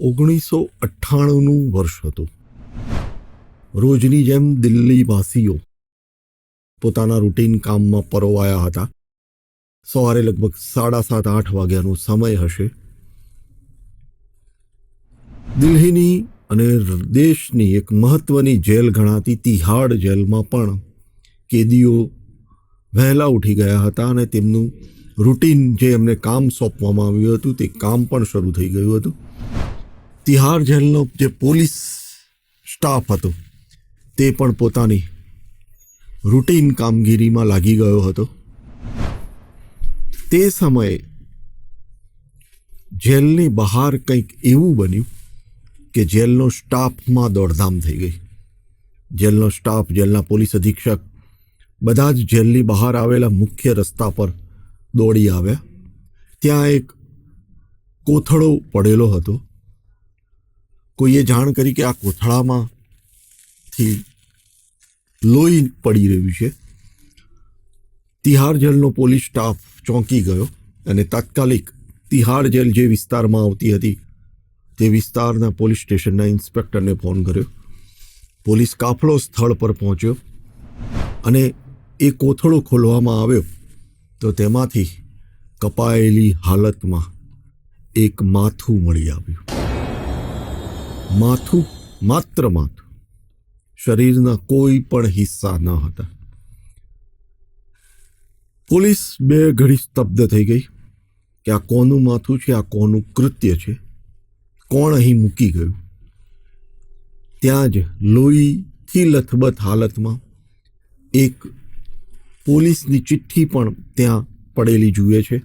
ઓગણીસો અઠ્ઠાણુંનું વર્ષ હતું. રોજની જેમ દિલ્હીવાસીઓ પોતાના રૂટીન કામમાં પરોવાયા હતા. સવારે લગભગ સાડા સાત, આઠ વાગ્યાનો સમય હશે. દિલ્હીની અને દેશની એક મહત્વની જેલ ગણાતી તિહાડ જેલમાં પણ કેદીઓ વહેલા ઉઠી ગયા હતા અને તેમનું રૂટીન જે એમને કામ સોંપવામાં આવ્યું હતું તે કામ પણ શરૂ થઈ ગયું હતું. તિહાર જેલનો જે પોલીસ સ્ટાફ હતો, તે પણ પોતાની રૂટીન કામગીરીમાં લાગી ગયો હતો. તે સમયે જેલની બહાર કંઈક એવું બન્યું કે જેલનો સ્ટાફમાં દોડધામ થઈ ગઈ. જેલનો સ્ટાફ, જેલના પોલીસ અધિક્ષક બધા જ જેલની બહાર આવેલા મુખ્ય રસ્તા પર દોડી આવ્યા. ત્યાં એક કોથળો પડેલો હતો. કોઈએ જાણ કરી કે આ કોથળામાંથી લોહી પડી રહ્યું છે. તિહાર જેલનો પોલીસ સ્ટાફ ચોંકી ગયો અને તાત્કાલિક તિહાર જેલ જે વિસ્તારમાં આવતી હતી, તે વિસ્તારના પોલીસ સ્ટેશનના ઇન્સ્પેક્ટરને ફોન કર્યો. પોલીસ કાફલો સ્થળ પર પહોંચ્યો અને એ કોથળો ખોલવામાં આવ્યો તો તેમાંથી કપાયેલી હાલતમાં એક માથું મળી આવ્યું. માથું માત્ર માથું. શરીરના કોઈ પણ હિસ્સા ન હતા. પોલીસ બે ઘડી સ્તબ્ધ થઈ ગઈ કે આ કોનું માથું છે, આ કોનું કૃત્ય છે? કોણ અહીં મૂકી ગયું? ત્યાં જ લોહીથી લથબથ હાલતમાં એક પોલીસની ચિઠ્ઠી પણ ત્યાં પડેલી જુએ છે.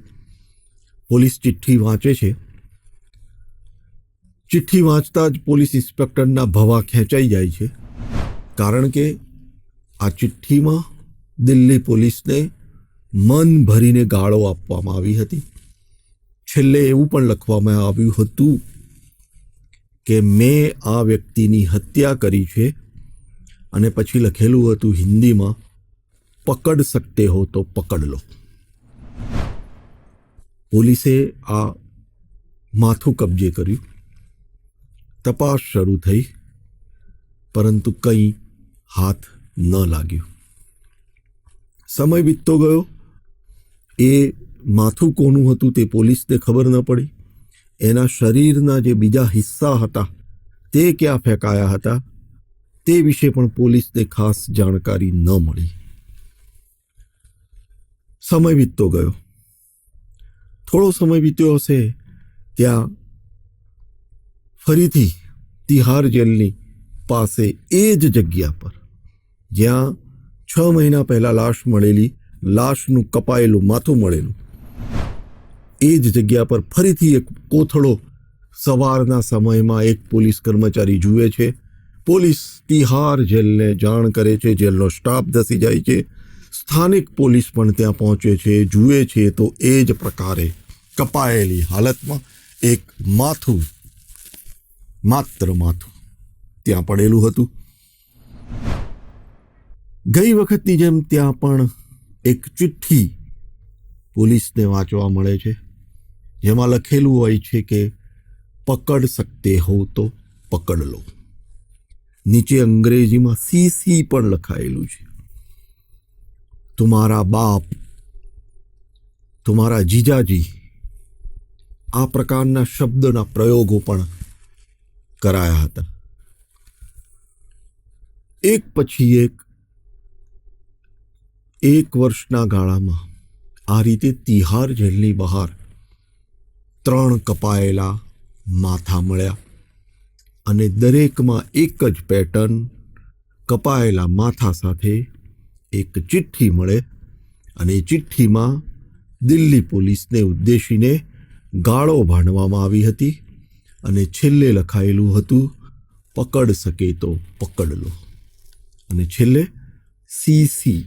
પોલીસ ચિઠ્ઠી વાંચે છે ચિઠ્ઠી વાંચતા જ પોલીસ ઇન્સ્પેક્ટરના ભવા ખેંચાઈ જાય છે. કારણ કે આ ચિઠ્ઠીમાં દિલ્હી પોલીસને મન ભરીને ગાળો આપવામાં આવી હતી. છેલ્લે એવું પણ લખવામાં આવ્યું હતું કે મેં આ વ્યક્તિની હત્યા કરી છે અને પછી લખેલું હતું હિન્દીમાં, પકડ સકતે હો તો પકડ લો. પોલીસે આ માથું કબજે કર્યું. તપાસ શરૂ થઈ, પરંતુ કંઈ હાથ ન લાગ્યું. સમય વીતતો ગયો. એ માથું કોનું હતું તે પોલીસને ખબર ન પડી. એના શરીરના જે બીજા હિસ્સા હતા, તે ક્યાં ફેંકાયા હતા, તે વિશે પણ પોલીસને ખાસ જાણકારી ન મળી. સમય વીતતો ગયો. થોડો સમય વીત્યો હશે, ત્યાં ફરીથી તિહાર જેલની પાસે એ જ જગ્યા પર, જ્યાં છ મહિના પહેલાં લાશ મળેલી, લાશનું કપાયેલું માથું મળેલું. એ જ જગ્યા પર ફરીથી એક કોથળો સવારના સમયમાં એક પોલીસ કર્મચારી જુએ છે. પોલીસ તિહાર જેલને જાણ કરે છે, જેલનો સ્ટાફ ધસી જાય છે. સ્થાનિક પોલીસ પણ ત્યાં પહોંચે છે, જુએ છે તો એ જ પ્રકારે કપાયેલી હાલતમાં એક માથું માત્ર માથું. ત્યાં પડેલું હતું. ગઈ વખતની જેમ ત્યાં પણ એક ચિઠ્ઠી પોલીસને વાંચવા મળે છે, જેમાં લખેલું હોય છે કે, પકડ શકતે હો તો પકડ લો. નીચે અંગ્રેજીમાં સી સી પણ લખાયેલું છે. તુમારા બાપ, તુમારા જીજાજી, આ પ્રકારના શબ્દના પ્રયોગો પણ કરાયા હતા. એક પછી એક એક વર્ષના ગાળામાં આ રીતે તિહાર જેલની બહાર ત્રણ કપાયેલા માથા મળ્યા અને દરેકમાં એક જ પેટર્ન કપાયેલા માથા સાથે એક ચિઠ્ઠી મળે અને ચિઠ્ઠીમાં દિલ્હી પોલીસને ઉદ્દેશીને ગાળો ભાંડવામાં આવી હતી. અને છેલ્લે લખાયેલું હતું, પકડ શકે તો પકડ લો. અને છેલ્લે સી સી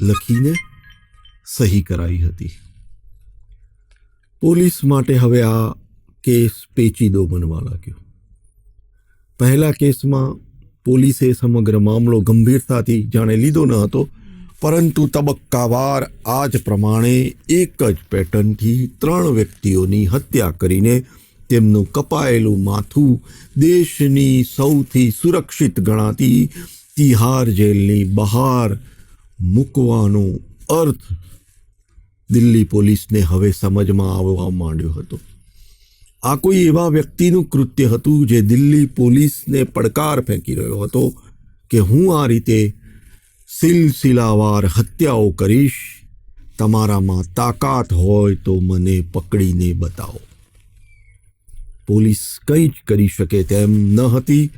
લખીને સહી કરાઈ હતી. પોલીસ માટે હવે આ કેસ પેચીદો બનવા લાગ્યો. પહેલા કેસમાં પોલીસે સમગ્ર મામલો ગંભીરતાથી જાણે લીધો ન હતો, પરંતુ તબક્કાવાર આ જ પ્રમાણે એક જ પેટર્નથી ત્રણ વ્યક્તિઓની હત્યા કરીને તેમનું કપાયેલું માથું દેશની સૌથી સુરક્ષિત ગણાતી તિહાર જેલની બહાર મૂકવાનો અર્થ દિલ્હી પોલીસને હવે સમજમાં આવવા માંડ્યો હતો. આ કોઈ એવા વ્યક્તિનું કૃત્ય હતું જે દિલ્હી પોલીસને પડકાર ફેંકી રહ્યો હતો કે હું આ રીતે સિલસિલાવાર હત્યાઓ કરીશ, તમારામાં તાકાત હોય તો મને પકડીને બતાવો. પોલીસ કંઈ જ કરી શકે તેમ ન હતી,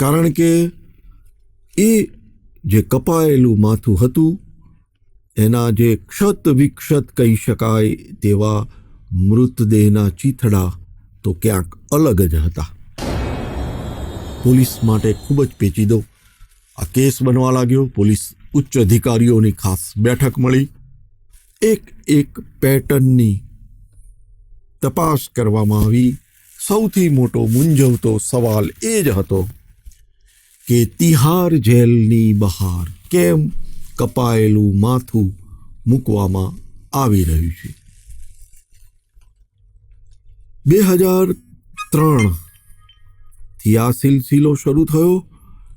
કારણ કે એ જે કપાયેલું માથું હતું, એના જે ક્ષત વિક્ષત કહી શકાય તેવા મૃતદેહના ચીથડા તો ક્યાંક અલગ જ હતા. પોલીસ માટે ખૂબ જ પેચીદો આ કેસ બનવા લાગ્યો. પોલીસ ઉચ્ચ અધિકારીઓની ખાસ બેઠક મળી. એક એક પેટર્નની તપાસ કરવામાં આવી. સૌથી મોટો મૂંઝવતો સવાલ એ જ હતો કે તિહાર જેલની બહાર કેમ કપાયેલું માથું મૂકવામાં આવી રહ્યું છે? બે હજાર ત્રણથી આ સિલસિલો શરૂ થયો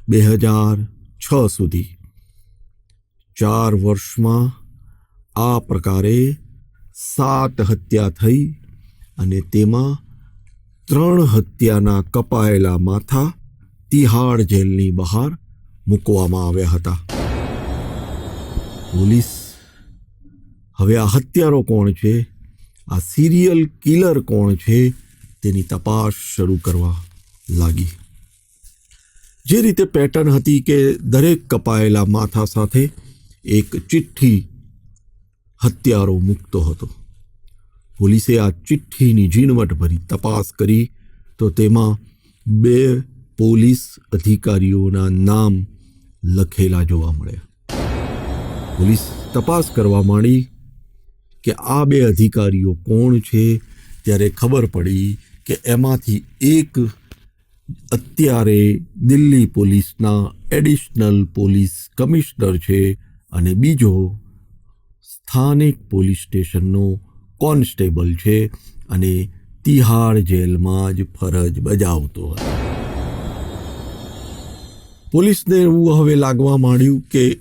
બે હજાર છ સુધી. ચાર વર્ષમાં આ પ્રકારે સાત હત્યા થઈ અને તેમાં ત્રણ હત્યાના કપાયેલા માથા તિહાડ જેલની બહાર મૂકવામાં આવ્યા હતા. પોલીસ, હવે આ હત્યારો કોણ છે? આ સિરિયલ કિલર કોણ છે? તેની તપાસ શરૂ કરવા લાગી. જે રીતે પેટર્ન હતી કે દરેક કપાયેલા માથા સાથે એક ચિઠ્ઠી હત્યારો મૂકતો હતો. પોલીસે આ ચિઠ્ઠીની ઝીણવટભરી તપાસ કરી તો તેમાં બે પોલીસ અધિકારીઓના નામ લખેલા જોવા મળ્યા. પોલીસ તપાસ કરવા માંડી કે આ બે અધિકારીઓ કોણ છે ત્યારે ખબર પડી કે એમાંથી એક અત્યારે દિલ્હી પોલીસના એડિશનલ પોલીસ કમિશનર છે અને બીજો સ્થાનિક પોલીસ સ્ટેશનનો કોન્સ્ટેબલ છે અને તિહાર જેલમાં જ ફરજ બજાવતો હતો. પોલીસને એવું હવે લાગવા માંડ્યું કે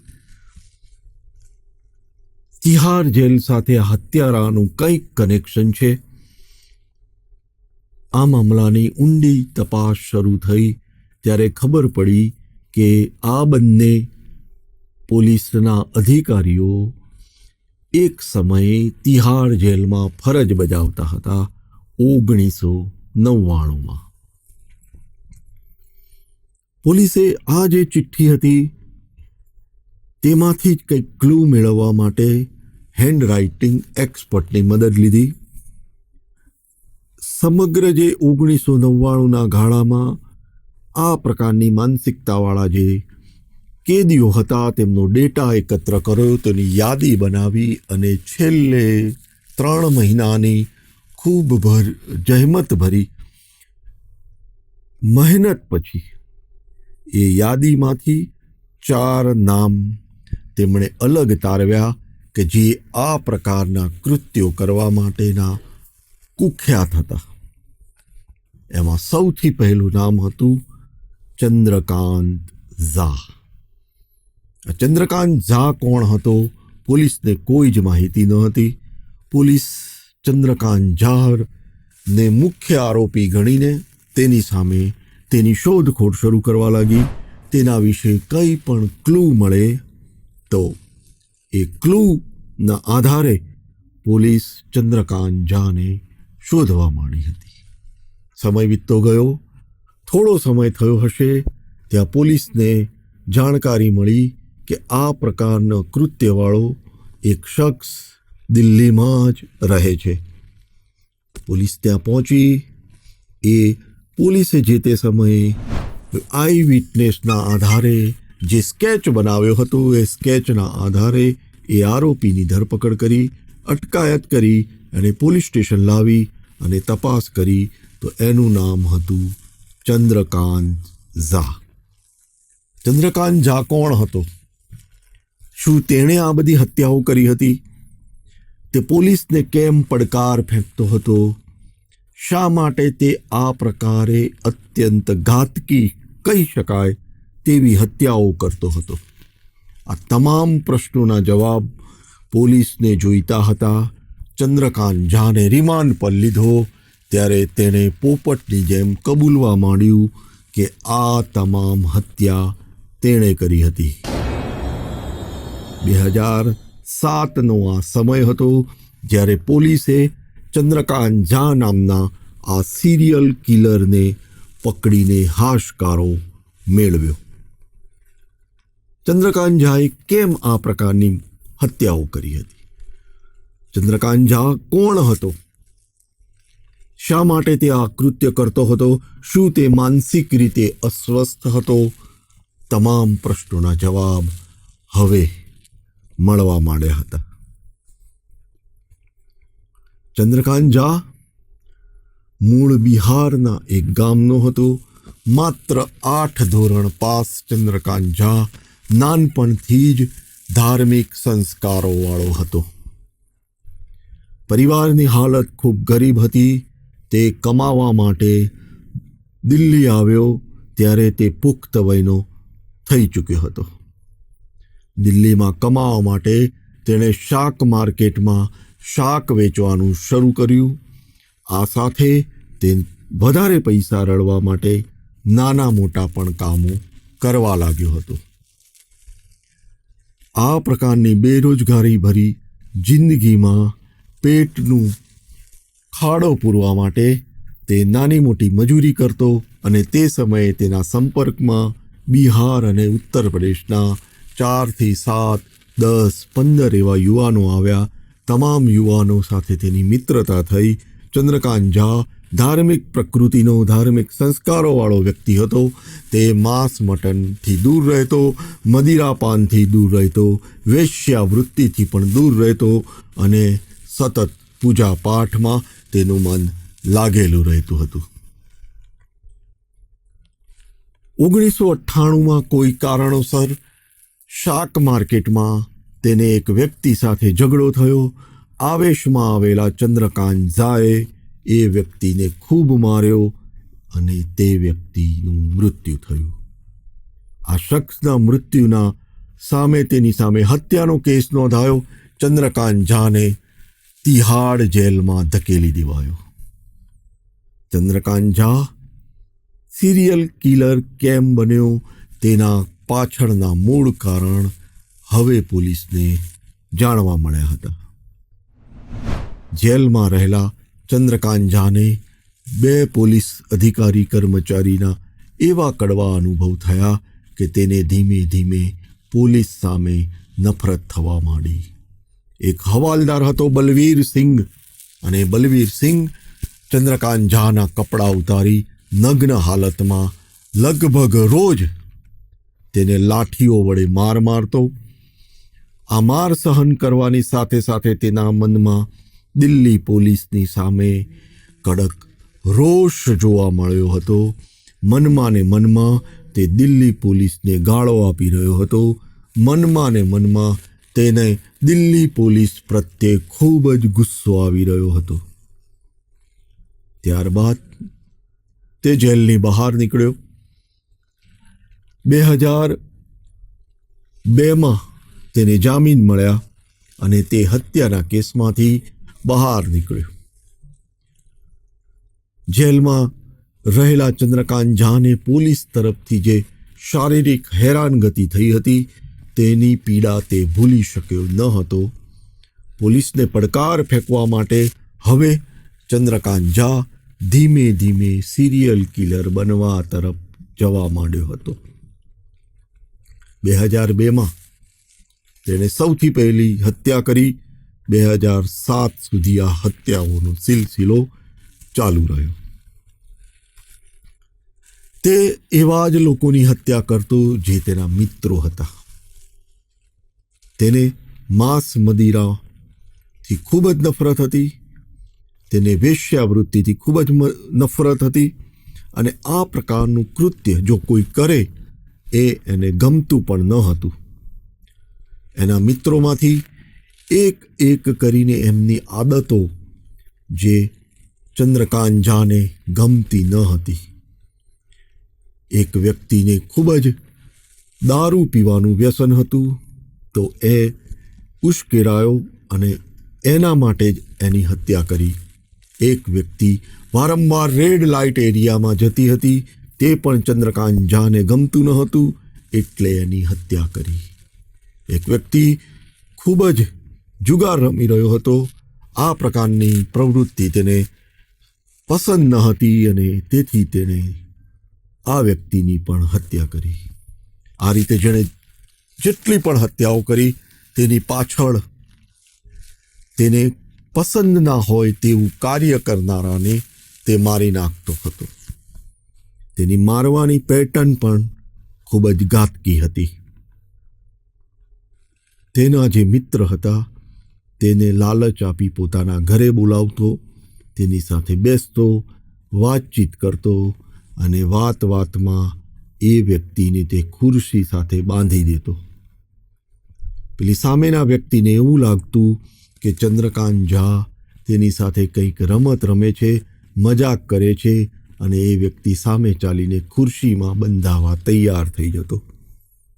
તિહાર જેલ સાથે હત્યારાનું કંઈક કનેક્શન છે. આ મામલાની ઊંડી તપાસ શરૂ થઈ ત્યારે ખબર પડી કે આ બંને પોલીસના અધિકારીઓ એક સમયે તિહાર જેલમાં ફરજ બજાવતા હતા ઓગણીસો નવ્વાણુંમાં. પોલીસે આ જે ચિઠ્ઠી હતી, તેમાંથી જ કંઈક ક્લૂ મેળવવા માટે હેન્ડરાઇટિંગ એક્સપર્ટની મદદ લીધી. સમગ્ર જે ઓગણીસો નવ્વાણુંના ગાળામાં આ પ્રકારની માનસિકતાવાળા જે કેદીઓ હતા, તેમનો ડેટા એકત્ર કર્યો, તેની યાદી બનાવી અને છેલ્લે ત્રણ મહિનાની ખૂબ ભર, જહેમત ભરી મહેનત પછી એ યાદીમાંથી ચાર નામ તેમણે અલગ તારવ્યા કે જે આ પ્રકારના કૃત્યો કરવા માટેના કુખ્યાત હતા. એમાં સૌથી પહેલું નામ હતું ચંદ્રકાંત ઝા. ચંદ્રકાંત ઝા કોણ હતો? પોલીસને કોઈ જ માહિતી ન હતી. પોલીસ ચંદ્રકાંત ઝાને મુખ્ય આરોપી ગણીને તેની સામે તેની શોધખોળ શરૂ કરવા લાગી. તેના વિશે કંઈ પણ ક્લુ મળે તો એ ક્લૂના આધારે પોલીસ ચંદ્રકાંત ઝાને શોધવા માંડી હતી. સમય વીતતો ગયો. થોડો સમય થયો હશે, ત્યાં પોલીસને જાણકારી મળી કે આ પ્રકારનો કૃત્યવાળો એક શખ્સ દિલ્હીમાં જ રહે છે. પોલીસ ત્યાં પહોંચી. એ પોલીસે જે તે સમયે આઈ વિટનેસના આધારે જે સ્કેચ બનાવ્યો હતો, એ સ્કેચના આધારે એ આરોપીની ધરપકડ કરી, અટકાયત કરી અને પોલીસ સ્ટેશન લાવી અને તપાસ કરી તો એનું નામ હતું ચંદ્રકાંત ઝા. ચંદ્રકાંત ઝા કોણ હતો? શું તેણે આ બધી હત્યાઓ કરી હતી? તે પોલીસને કેમ પડકાર ફેંકતો હતો? શા માટે તે આ પ્રકારે અત્યંત ઘાતકી કહી શકાય તેવી હત્યાઓ કરતો હતો? આ તમામ પ્રશ્નોના જવાબ પોલીસને જોઈતા હતા. ચંદ્રકાંત ઝાને રિમાન્ડ પર લીધો. ત્યારે તેણે પોપટની જેમ કબૂલવા માંડ્યું કે આ તમામ હત્યા તેણે કરી હતી. બે હજાર સાતનો આ સમય હતો જ્યારે પોલીસે ચંદ્રકાંત ઝા નામના આ સિરિયલ કિલરને પકડીને હાશકારો મેળવ્યો. ચંદ્રકાંત ઝાએ કેમ આ પ્રકારની હત્યાઓ કરી હતી? ચંદ્રકાંત ઝા કોણ હતો? શા માટે તે આ કૃત્ય કરતો હતો? શું તે માનસિક રીતે અસ્વસ્થ હતો? તમામ પ્રશ્નોના જવાબ હવે મળવા માંડ્યા હતા. ચંદ્રકાંત ઝા મૂળ બિહારના એક ગામનો હતો. માત્ર આઠ ધોરણ પાસ ચંદ્રકાંત ઝા નાનપણથી જ ધાર્મિક સંસ્કારોવાળો હતો. પરિવારની હાલત ખૂબ ગરીબ હતી. તે કમાવા માટે દિલ્હી આવ્યો, ત્યારે તે પુખ્ત વયનો થઈ ચૂક્યો હતો. દિલ્હીમાં કમાવા માટે તેણે શાક માર્કેટમાં શાક વેચવાનું શરૂ કર્યું. આ સાથે તે વધારે પૈસા રળવા માટે નાના મોટા પણ કામો કરવા લાગ્યો હતો. આ પ્રકારની બેરોજગારી ભરી જિંદગીમાં પેટનું ખાડો પૂરવા માટે તે નાની મોટી મજૂરી કરતો અને તે સમયે તેના સંપર્કમાં બિહાર અને ઉત્તર પ્રદેશના ચારથી સાત, દસ, પંદર એવા યુવાનો આવ્યા. તમામ યુવાનો સાથે તેની મિત્રતા થઈ. ચંદ્રકાંત ઝા ધાર્મિક પ્રકૃતિનો ધાર્મિક સંસ્કારોવાળો વ્યક્તિ હતો. તે માંસ મટનથી દૂર રહેતો, મદિરાપાનથી દૂર રહેતો, વેશ્યાવૃત્તિથી પણ દૂર રહેતો અને સતત પૂજા પાઠમાં તેનું મન લાગેલું રહેતું હતું. ઓગણીસો અઠ્ઠાણુંમાં કોઈ કારણોસર શાક માર્કેટમાં તેને એક વ્યક્તિ સાથે ઝઘડો થયો. આવેશમાં આવેલા ચંદ્રકાંત ઝાએ એ વ્યક્તિને ખૂબ માર્યો અને તે વ્યક્તિનું મૃત્યુ થયું. આ શખ્સના મૃત્યુના સામે તેની સામે હત્યાનો કેસ નોંધાયો. ચંદ્રકાંત ઝાને તિહાડ જેલમાં ધકેલી દેવાયો. ચંદ્રકાંત ઝા સિરિયલ કિલર કેમ બન્યો તેના પાછળના મૂળ કારણ હવે પોલીસને જાણવા મળ્યા હતા. જેલમાં રહેલા ચંદ્રકાંત ઝાને બે પોલીસ અધિકારી કર્મચારીના એવા કડવા અનુભવ થયા કે તેને ધીમે ધીમે પોલીસ સામે નફરત થવા માંડી. એક હવાલદાર હતો બલવીર સિંઘ અને બલવીર સિંઘ ચંદ્રકાંત ઝાના કપડાં ઉતારી નગ્ન હાલતમાં લગભગ રોજ તેને લાઠીઓ વડે માર મારતો. આ માર સહન કરવાની સાથે સાથે તેના મનમાં દિલ્હી પોલીસની સામે કડક રોષ જોવા મળ્યો હતો. મનમાં ને મનમાં તે દિલ્હી પોલીસને ગાળો આપી રહ્યો હતો. મનમાં ને મનમાં તેને દિલ્હી પોલીસ પ્રત્યે ખૂબ જ ગુસ્સો આવી રહ્યો હતો. ત્યારબાદ તે જેલની બહાર નીકળ્યો. બે હજાર બેમાં તેને જામીન મળ્યા અને તે હત્યાના કેસમાંથી બહાર નીકળ્યો. જેલમાં રહેલા ચંદ્રકાંત ઝાને પોલીસ તરફથી જે શારીરિક હેરાનગતિ થઈ હતી, તેની પીડા તે ભૂલી શક્યો ન હતો. પોલીસને પડકાર ફેંકવા માટે હવે ચંદ્રકાંત ઝા ધીમે ધીમે સિરિયલ કિલર બનવા તરફ જવા માંડ્યો હતો. બે હજાર બેમાં તેણે સૌથી પહેલી હત્યા કરી. બે હજાર સાત સુધી આ હત્યાઓનો સિલસિલો ચાલુ રહ્યો. તે એવા જ લોકોની હત્યા કરતો જે તેના મિત્રો હતા. તેને માંસ મદિરાથી ખૂબ જ નફરત હતી. તેને વેશ્યાવૃત્તિથી ખૂબ જ નફરત હતી. અને આ પ્રકારનું કૃત્ય જો કોઈ કરે એ એને ગમતું પણ ન હતું. એના મિત્રોમાંથી એક એક કરીને એમની આદતો જે ચંદ્રકાંત ઝાને ગમતી ન હતી. એક વ્યક્તિને ખૂબ જ દારૂ પીવાનું વ્યસન હતું, તો એ ઉશ્કેરાયો અને એના માટે જ એની હત્યા કરી. એક વ્યક્તિ વારંવાર રેડ લાઇટ એરિયામાં જતી હતી તે પણ ચંદ્રકાંત ઝાને ગમતું ન હતું, એટલે એની હત્યા કરી. એક વ્યક્તિ ખૂબ જ જુગાર રમી રહ્યો હતો. આ પ્રકારની પ્રવૃત્તિ તેને પસંદ ન હતી અને તેથી તેણે આ વ્યક્તિની પણ હત્યા કરી. આ રીતે જેણે જેટલી પણ હત્યાઓ કરી, તેની પાછળ તેને પસંદ ના હોય તેવું કાર્ય કરનારાને તે મારી નાખતો હતો. તેની મારવાની પેટર્ન પણ ખૂબ જ ઘાતકી હતી. તેના જે મિત્ર હતા, તેને લાલચ આપી પોતાના ઘરે બોલાવતો, તેની સાથે બેસતો, વાતચીત કરતો અને વાત વાતમાં એ વ્યક્તિને તે ખુરશી સાથે બાંધી દેતો. પેલી સામેના વ્યક્તિને એવું લાગતું કે ચંદ્રકાંત ઝા તેની સાથે કંઈક રમત રમે છે, મજાક કરે છે અને એ વ્યક્તિ સામે ચાલીને ખુરશીમાં બંધાવા તૈયાર થઈ જતો.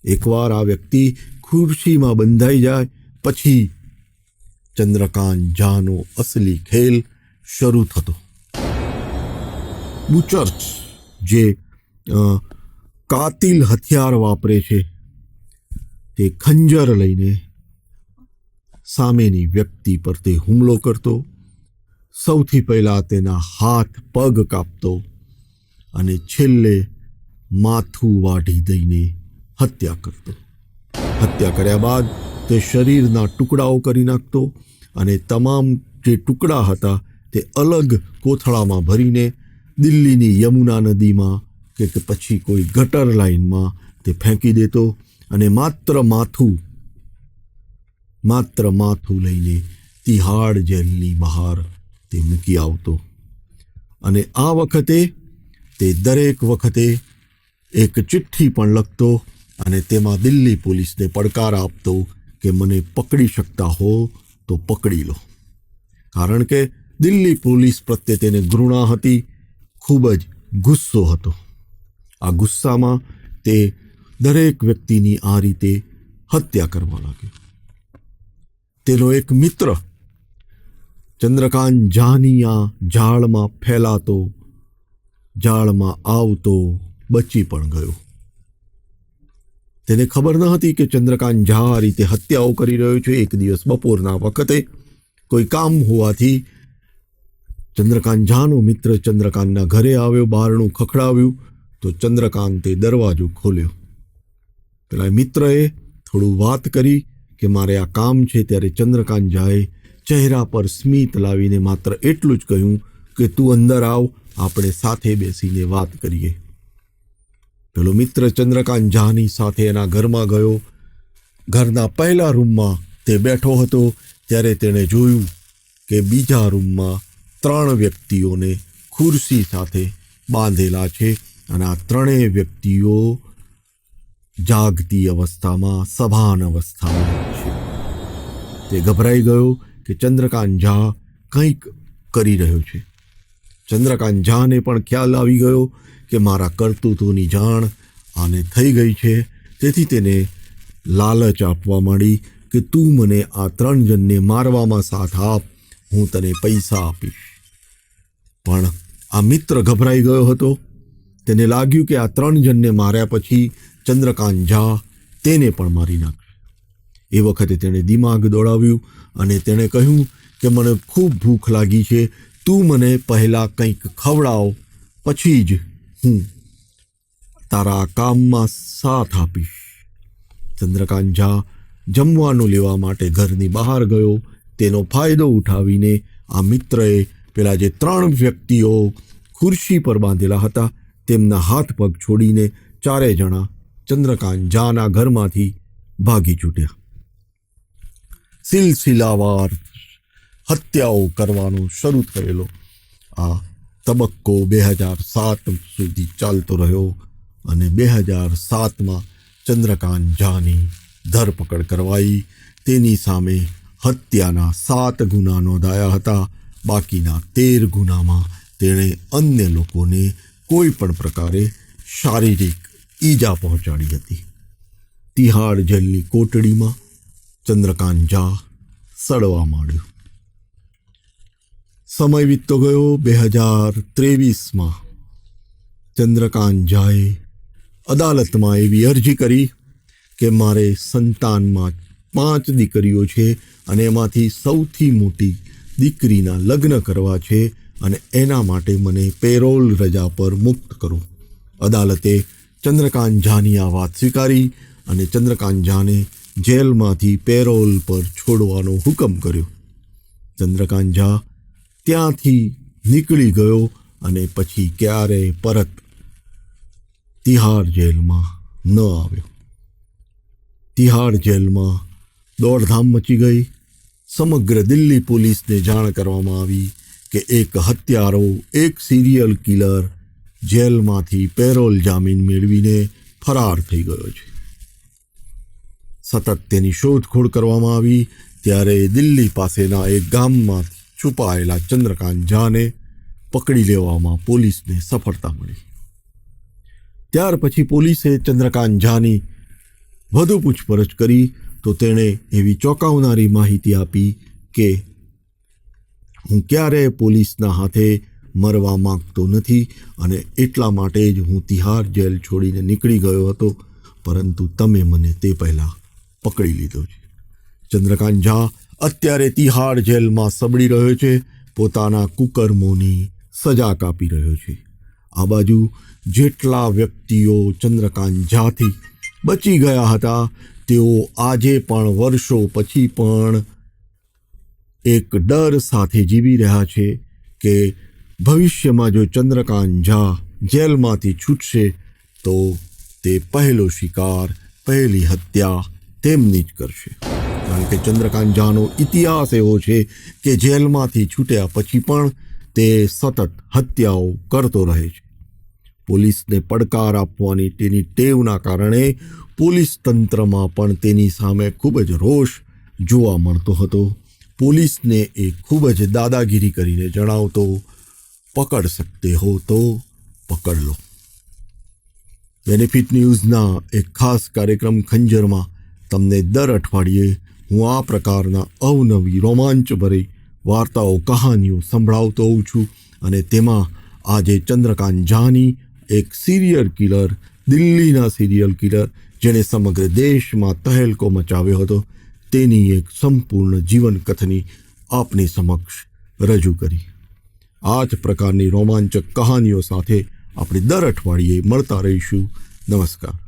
એકવાર આ વ્યક્તિ ખુરશીમાં બંધાઈ જાય, પછી ચંદ્રકાંત ઝાનો અસલી ખેલ શરૂ થતો. બુચર્સ જે કાતિલ હથિયાર વાપરે છે, તે ખંજર લઈને સામેની વ્યક્તિ પર તે હુમલો કરતો. સૌથી પહેલાં તેના હાથ પગ કાપતો. અને છેલ્લે માથું વાઢી દઈને હત્યા કરતો. હત્યા કર્યા બાદ તે શરીરના ટુકડાઓ કરી નાખતો અને તમામ જે ટુકડા હતા તે અલગ કોથળામાં ભરીને દિલ્હીની યમુના નદીમાં કે પછી કોઈ ગટર લાઇનમાં તે ફેંકી દેતો અને માત્ર માથું માત્ર માથું લઈને તિહાડ જેલની બહાર તે મૂકી આવતો. અને આ વખતે તે દરેક વખતે એક ચિઠ્ઠી પણ લખતો અને તેમાં દિલ્હી પોલીસને પડકાર આપતો કે મને પકડી શકતા હો તો પકડી લો. કારણ કે દિલ્હી પોલીસ પ્રત્યે તેને ઘૃણા હતી, ખૂબ જ ગુસ્સો હતો. આ ગુસ્સામાં તે દરેક વ્યક્તિની આ રીતે હત્યા કરવા લાગ્યો. તેનો એક મિત્ર ચંદ્રકાંત ઝાની આ ઝાડમાં ફેલાતો ઝાડમાં આવતો બચી પણ ગયો. તેને ખબર ન હતી કે ચંદ્રકાંત ઝા આ રીતે હત્યાઓ કરી રહ્યો છે. એક દિવસ બપોરના વખતે કોઈ કામ હોવાથી ચંદ્રકાંત ઝાનો મિત્ર ચંદ્રકાંતના ઘરે આવ્યો બારણું ખખડાવ્યું, તો ચંદ્રકાંતે દરવાજો ખોલ્યો. પેલા મિત્રએ થોડું વાત કરી કે મારે આ કામ છે ત્યારે ચંદ્રકાંત ઝાએ ચહેરા પર સ્મિત લાવીને માત્ર એટલું જ કહ્યું કે તું અંદર આવ આપણે સાથે બેસીને વાત કરીએ. પેલો મિત્ર ચંદ્રકાંત ઝાની સાથે એના ઘરમાં ગયો. ઘરના પહેલા રૂમમાં તે બેઠો હતો, ત્યારે તેણે જોયું કે બીજા રૂમમાં ત્રણ વ્યક્તિઓને ખુરશી સાથે બાંધેલા છે અને આ ત્રણેય વ્યક્તિઓ જાગતી અવસ્થામાં, સભાન અવસ્થામાં છે. તે ગભરાઈ ગયો કે ચંદ્રકાંત ઝા કંઈક કરી રહ્યો છે. ચંદ્રકાંત ઝાને પણ ખ્યાલ આવી ગયો કે મારા કરતૂતોની જાણ આને થઈ ગઈ છે. તેથી તેને લાલચ આપવા માંડી કે તું મને આ ત્રણ જણને મારવામાં સાથ આપ, હું તને પૈસા આપીશ. પણ આ મિત્ર ગભરાઈ ગયો હતો. તેને લાગ્યું કે આ ત્રણ જણને માર્યા પછી ચંદ્રકાંત ઝા તેને પણ મારી નાખશે. એ વખતે તેણે દિમાગ દોડાવ્યું અને તેણે કહ્યું કે મને ખૂબ ભૂખ લાગી છે તું મને પહેલાં કંઈક ખવડાવ, પછી જ હું તારા કામમાં સાથ આપીશ. ચંદ્રકાંત ઝા જમવાનું લેવા માટે ઘરની બહાર ગયો. તેનો ફાયદો ઉઠાવીને આ મિત્રએ પેલા જે ત્રણ વ્યક્તિઓ ખુરશી પર બાંધેલા હતા, તેમના હાથ પગ છોડીને ચારે જણા ચંદ્રકાંત ઝાના ઘરમાંથી ભાગી છૂટ્યા. સિલસિલાવાર હત્યાઓ કરવાનો શરૂ થયેલો આ તબક્કો બે હજાર સાત સુધી ચાલતો રહ્યો અને બે હજાર સાતમાં ચંદ્રકાંત ઝાની ધરપકડ કરવાઈ. તેની સામે હત્યાના સાત ગુના નોંધાયા હતા. બાકીના તેર ગુનામાં તેણે અન્ય લોકોને કોઈ પણ પ્રકારે શારીરિક ઈજા પહોંચાડી હતી. તિહાડ જેલની કોટડીમાં ચંદ્રકાંત ઝા સડવા માંડ્યો. સમય વીતતો ગયો બે હજાર ત્રેવીસમાં. ચંદ્રકાંત ઝાએ અદાલતમાં એવી અરજી કરી કે મારે સંતાનમાં પાંચ દીકરીઓ છે અને એમાંથી સૌથી મોટી દીકરીના લગ્ન કરવા છે અને એના માટે મને પેરોલ રજા પર મુક્ત કરો. અદાલતે ચંદ્રકાંત ઝાની આ વાત સ્વીકારી અને ચંદ્રકાંત ઝાને જેલમાંથી પેરોલ પર છોડવાનો હુકમ કર્યો. ચંદ્રકાંત ઝા ત્યાંથી નીકળી ગયો અને પછી ક્યારેય પરત તિહાર જેલમાં ન આવ્યો. તિહાર જેલમાં દોડધામ મચી ગઈ. સમગ્ર દિલ્હી પોલીસને જાણ કરવામાં આવી કે એક હત્યારો, એક સિરિયલ કિલર જેલમાંથી પેરોલ જામીન મેળવીને ફરાર થઈ ગયો છે. સતત તેની શોધખોળ કરવામાં આવી ત્યારે દિલ્હી પાસેના એક ગામમાં છુપાયેલા ચંદ્રકાંત ઝાને પકડી લેવામાં પોલીસને સફળતા મળી. ત્યાર પછી પોલીસે ચંદ્રકાંત ઝાની વધુ પૂછપરછ કરી તો તેણે એવી ચોંકાવનારી માહિતી આપી કે, હું ક્યારેય પોલીસના હાથે મરવા માંગતો નથી અને એટલા માટે જ હું તિહાર જેલ છોડીને નીકળી ગયો હતો, પરંતુ તમે મને તે પહેલાં પકડી લીધો છે. ચંદ્રકાંત ઝા અત્યારે તિહાડ જેલમાં સબડી રહ્યો છે, પોતાના કુકર્મોની સજા કાપી રહ્યો છે. આ બાજુ જેટલા વ્યક્તિઓ ચંદ્રકાંત ઝાથી બચી ગયા હતા, તેઓ આજે પણ વર્ષો પછી પણ એક ડર સાથે જીવી રહ્યા છે કે ભવિષ્યમાં જો ચંદ્રકાંત ઝા જેલમાંથી છૂટશે, તો તે પહેલો શિકાર, પહેલી હત્યા તેમની જ કરશે. કારણ કે ચંદ્રકાંત ઝાનો ઇતિહાસ એવો છે કે જેલમાંથી છૂટ્યા પછી પણ તે સતત હત્યાઓ કરતો રહે છે. પોલીસને પડકાર આપવાની તેની ટેવના કારણે પોલીસ તંત્રમાં પણ તેની સામે ખૂબ જ રોષ જોવા મળતો હતો. પોલીસને એ ખૂબ જ દાદાગીરી કરીને જણાવતો, પકડ શકતે હો તો પકડ લો. બેનિફિટ ન્યૂઝના એક ખાસ કાર્યક્રમ ખંજરમાં તમને દર અઠવાડિયે હું આ પ્રકારના અવનવી રોમાંચભરી વાર્તાઓ, કહાનીઓ સંભળાવતો હોઉં છું અને તેમાં આજે ચંદ્રકાંત જાની એક સિરિયલ કિલર દિલ્હીના સિરિયલ કિલર જેણે સમગ્ર દેશમાં તહેલકો મચાવ્યો હતો, તેની એક સંપૂર્ણ જીવનકથની આપની સમક્ષ રજૂ કરી. આ જ પ્રકારની રોમાંચક કહાનીઓ સાથે આપણે દર અઠવાડિયે મળતા રહીશું. નમસ્કાર.